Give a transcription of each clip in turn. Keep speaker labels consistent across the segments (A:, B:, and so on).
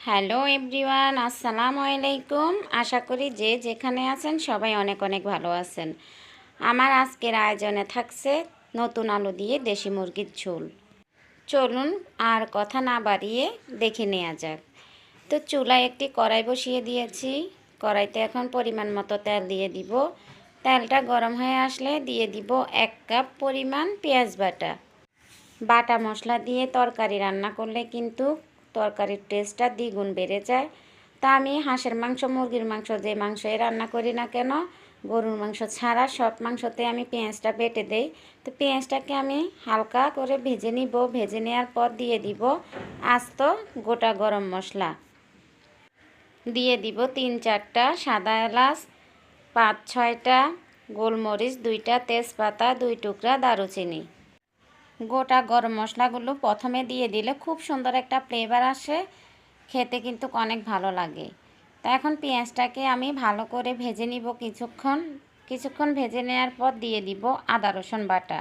A: Hello everyone, আসসালামু আলাইকুম। আশা করি যে যেখানে আছেন সবাই অনেক অনেক ভালো আছেন। আমার আজকের আয়োজনে থাকছে নতুন আলু দিয়ে দেশি মুরগির ঝোল। চলুন আর কথা না বাড়িয়ে দেখে নেওয়া যাক। তো চুলায় একটি কড়াই বসিয়ে দিয়েছি। কড়াইতে এখন পরিমাণ মতো তেল দিয়ে দিব। তেলটা গরম হয়ে আসলে দিয়ে দিব এক কাপ পরিমাণ পেঁয়াজ বাটা। বাটা মশলা দিয়ে তরকারি রান্না করলে কিন্তু তরকারির টেস্টটা দ্বিগুণ বেড়ে যায়। তা আমি হাঁসের মাংস, মুরগির মাংস যে মাংসই রান্না করি না কেন, গরুর মাংস ছাড়া সব মাংসতে আমি পেঁয়াজটা বেটে দেই। তো পেঁয়াজটাকে আমি হালকা করে ভেজে নিব। ভেজে নেওয়ার পর দিয়ে দিব আস্ত গোটা গরম মশলা। দিয়ে দিব তিন চারটা সাদা এলাচ, পাঁচ ছয়টা গোলমরিচ, দুইটা তেজপাতা, দুই টুকরা দারুচিনি। গোটা গরম মশলাগুলো প্রথমে দিয়ে দিলে খুব সুন্দর একটা ফ্লেভার আসে। খেতে কিন্তু অনেক ভালো লাগে। তা এখন পেঁয়াজটাকে আমি ভালো করে ভেজে নিব কিছুক্ষণ। কিছুক্ষণ ভেজে নেওয়ার পর দিয়ে দিব আদা রসুন বাটা।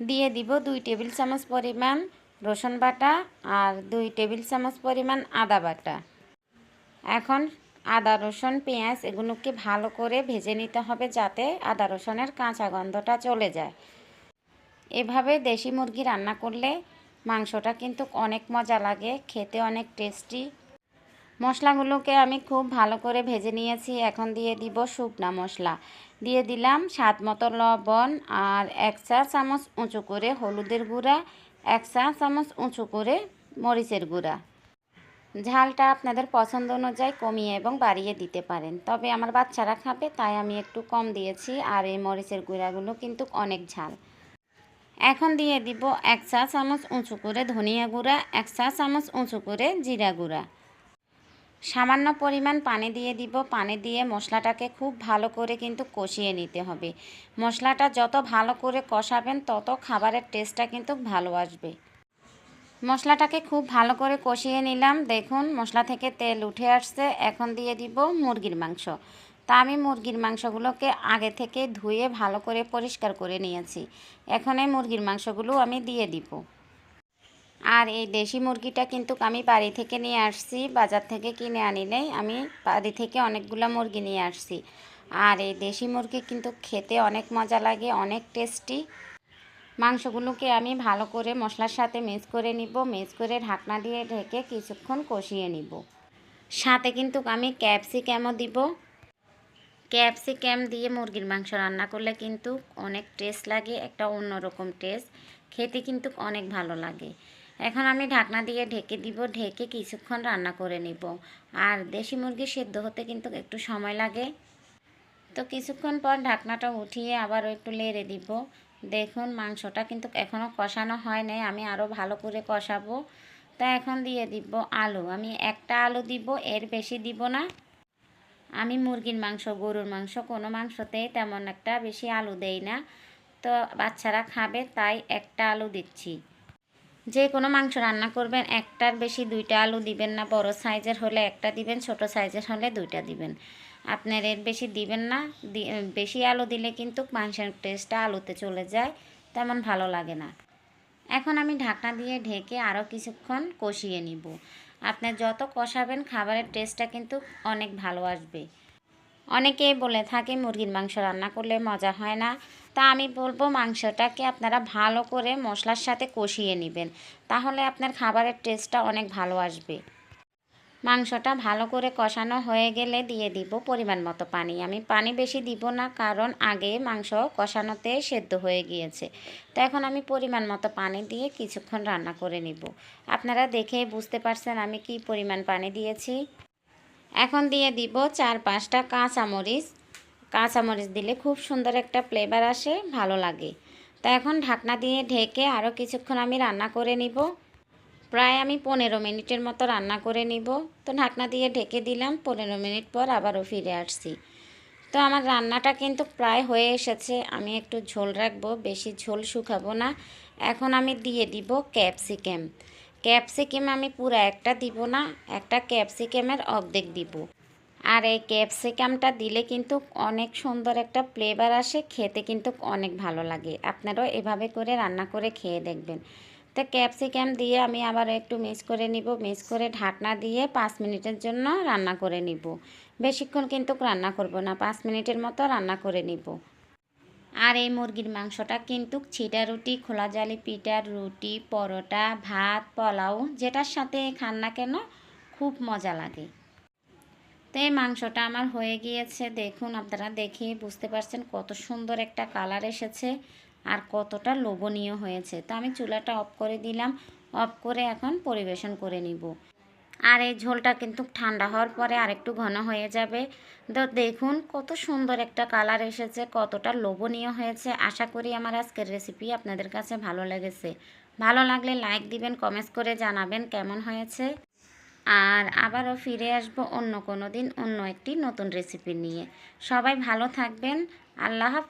A: দিয়ে দিব দুই টেবিল চামচ পরিমাণ রসুন বাটা আর দুই টেবিল চামচ পরিমাণ আদা বাটা। এখন আদা, রসুন, পেঁয়াজ এগুলোকে ভালো করে ভেজে নিতে হবে যাতে আদা, রসুনের কাঁচা গন্ধটা চলে যায়। এভাবে দেশি মুরগি রান্না করলে মাংসটা কিন্তু অনেক মজা লাগে, খেতে অনেক টেস্টি মশলাগুলোকে আমি খুব ভালো করে ভেজে নিয়েছি, এখন দিয়ে দিব শুকনা মশলা। দিয়ে দিলাম স্বাদ মতো লবণ আর এক চা চামচ উঁচু করে হলুদের গুঁড়া, এক চা চামচ উঁচু করে মরিচের গুঁড়া। ঝালটা আপনাদের পছন্দ অনুযায়ী কমিয়ে এবং বাড়িয়ে দিতে পারেন। তবে আমার বাচ্চারা খাবে, তাই আমি একটু কম দিয়েছি আর এই মরিচের গুঁড়াগুলো কিন্তু অনেক ঝাল। এখন দিয়ে দিব এক চা চামচ উঁচু করে ধনিয়া গুঁড়া, এক চা চামচ উঁচু করে জিরা গুঁড়া। সামান্য পরিমাণ পানি দিয়ে দিব। পানি দিয়ে মশলাটাকে খুব ভালো করে কিন্তু কষিয়ে নিতে হবে। মশলাটা যত ভালো করে কষাবেন, তত খাবারের টেস্টটা কিন্তু ভালো আসবে। মশলাটাকে খুব ভালো করে কষিয়ে নিলাম। দেখুন, মশলা থেকে তেল উঠে আসছে। এখন দিয়ে দিব মুরগির মাংস। তা আমি মুরগির মাংসগুলোকে আগে থেকে ধুয়ে ভালো করে পরিষ্কার করে নিয়েছি। এখন এই মুরগির মাংসগুলো আমি দিয়ে দিব। আর এই দেশি মুরগিটা কিন্তু আমি বাড়ি থেকে নিয়ে আসছি, বাজার থেকে কিনে আনিলেই আমি বাড়ি থেকে অনেকগুলো মুরগি নিয়ে আসছি। আর এই দেশি মুরগি কিন্তু খেতে অনেক মজা লাগে, অনেক টেস্টি। মাংসগুলোকে আমি ভালো করে মশলার সাথে মিক্স করে নিব, মিক্স করে ঢাকনা দিয়ে ঢেকে কিছুক্ষণ কষিয়ে নিব। সাথে কিন্তু আমি ক্যাপসিকামও দিব। ক্যাপসিকাম দিয়ে মুরগির মাংস রান্না করলে কিন্তু অনেক টেস্ট লাগে, একটা অন্যরকম টেস্ট খেতে কিন্তু অনেক ভালো লাগে। এখন আমি ঢাকনা দিয়ে ঢেকে দিব, ঢেকে কিছুক্ষণ রান্না করে নিব। আর দেশি মুরগি সেদ্ধ হতে কিন্তু একটু সময় লাগে। তো কিছুক্ষণ পর ঢাকনাটা উঠিয়ে আবারও একটু লেড়ে দিব। দেখুন, মাংসটা কিন্তু এখনও কষানো হয় নাই, আমি আরও ভালো করে কষাবো। তা এখন দিয়ে দিব আলু। আমি একটা আলু দিব, এর বেশি দিব না। আমি মুরগির মাংস, গরুর মাংস, কোনো মাংসতেই তেমন একটা বেশি আলু দেই না। তো বাচ্চারা খাবে, তাই একটা আলু দিচ্ছি। যে কোনো মাংস রান্না করবেন, একটার বেশি দুইটা আলু দিবেন না, বড় সাইজের হলে একটা দিবেন, ছোট সাইজের হলে দুইটা দিবেন। আপনার এর বেশি দিবেন না বেশি আলু দিলে কিন্তু মাংসের টেস্টটা আলুতে চলে যায়, তেমন ভালো লাগে না। এখন আমি ঢাকনা দিয়ে ঢেকে আরও কিছুক্ষণ কষিয়ে নিব। আপনার যত কষাবেন, খাবারের টেস্টটা কিন্তু অনেক ভালো আসবে। অনেকে বলে থাকে, মুরগির মাংস রান্না করলে মজা হয় না। তা আমি বলব, মাংসটাকে আপনারা ভালো করে মশলার সাথে কষিয়ে নেবেন। তাহলে আপনার খাবারের টেস্টটা অনেক ভালো আসবে। মাংসটা ভালো করে কষানো হয়ে গেলে দিয়ে দিব পরিমাণ মতো পানি। আমি পানি বেশি দিব না, কারণ আগে মাংস কষানোতে সেদ্ধ হয়ে গিয়েছে। তো এখন আমি পরিমাণ মতো পানি দিয়ে কিছুক্ষণ রান্না করে নিব। আপনারা দেখে বুঝতে পারছেন আমি কি পরিমাণ পানি দিয়েছি? এখন দিয়ে দিব চার পাঁচটা কাঁচামরিচ। কাঁচামরিচ দিলে খুব সুন্দর একটা ফ্লেভার আসে, ভালো লাগে। তো এখন ঢাকনা দিয়ে ঢেকে আরও কিছুক্ষণ আমি রান্না করে নিব। প্রায় আমি পনেরো মিনিটের মতো রান্না করে নিব। তো ঢাকনা দিয়ে ঢেকে দিলাম, পনেরো মিনিট পর আবারও ফিরে আসছি। তো আমার রান্নাটা কিন্তু প্রায় হয়ে এসেছে। আমি একটু ঝোল রাখব, বেশি ঝোল শুকাবো না। এখন আমি দিয়ে দিব ক্যাপসিকাম। ক্যাপসিকাম আমি পুরো একটা দিব না, একটা ক্যাপসিকামের অর্ধেক দিব। আর এই ক্যাপসিকামটা দিলে কিন্তু অনেক সুন্দর একটা ফ্লেভার আসে, খেতে কিন্তু অনেক ভালো লাগে। আপনারাও এভাবে করে রান্না করে খেয়ে দেখবেন। তো ক্যাপসিকাম দিয়ে আমি আবার একটু মিক্স করে নিব। মিক্স করে ঢাকনা দিয়ে পাঁচ মিনিটের জন্য রান্না করে নিব। বেশিক্ষণ কিন্তু রান্না করব না, পাঁচ মিনিটের মতো রান্না করে নিব। আর এই মুরগির মাংসটা কিন্তু ছিটা রুটি, খোলা জালি পিঠার রুটি, পরোটা, ভাত, পোলাও, যেটার সাথে খান না কেন খুব মজা লাগে। তো এই মাংসটা আমার হয়ে গিয়েছে। দেখুন, আপনারা দেখে বুঝতে পারছেন কত সুন্দর একটা কালার এসেছে। আর কতটা লোভনীয় হয়েছে। তো আমি চুলাটা অফ করে দিলাম। অফ করে এখন পরিবেশন করে নিব। আর এই ঝোলটা কিন্তু ঠান্ডা হওয়ার পরে আরেকটু ঘন হয়ে যাবে। তো দেখুন কত সুন্দর একটা কালার এসেছে, কতটা লোভনীয় হয়েছে। আশা করি আমার আজকের রেসিপি আপনাদের কাছে ভালো লেগেছে। ভালো লাগলে লাইক দিবেন কমেন্টস করে জানাবেন কেমন হয়েছে। আর আবারও ফিরে আসব অন্য কোনো দিন অন্য একটি নতুন রেসিপি নিয়ে। সবাই ভালো থাকবেন। আল্লাহ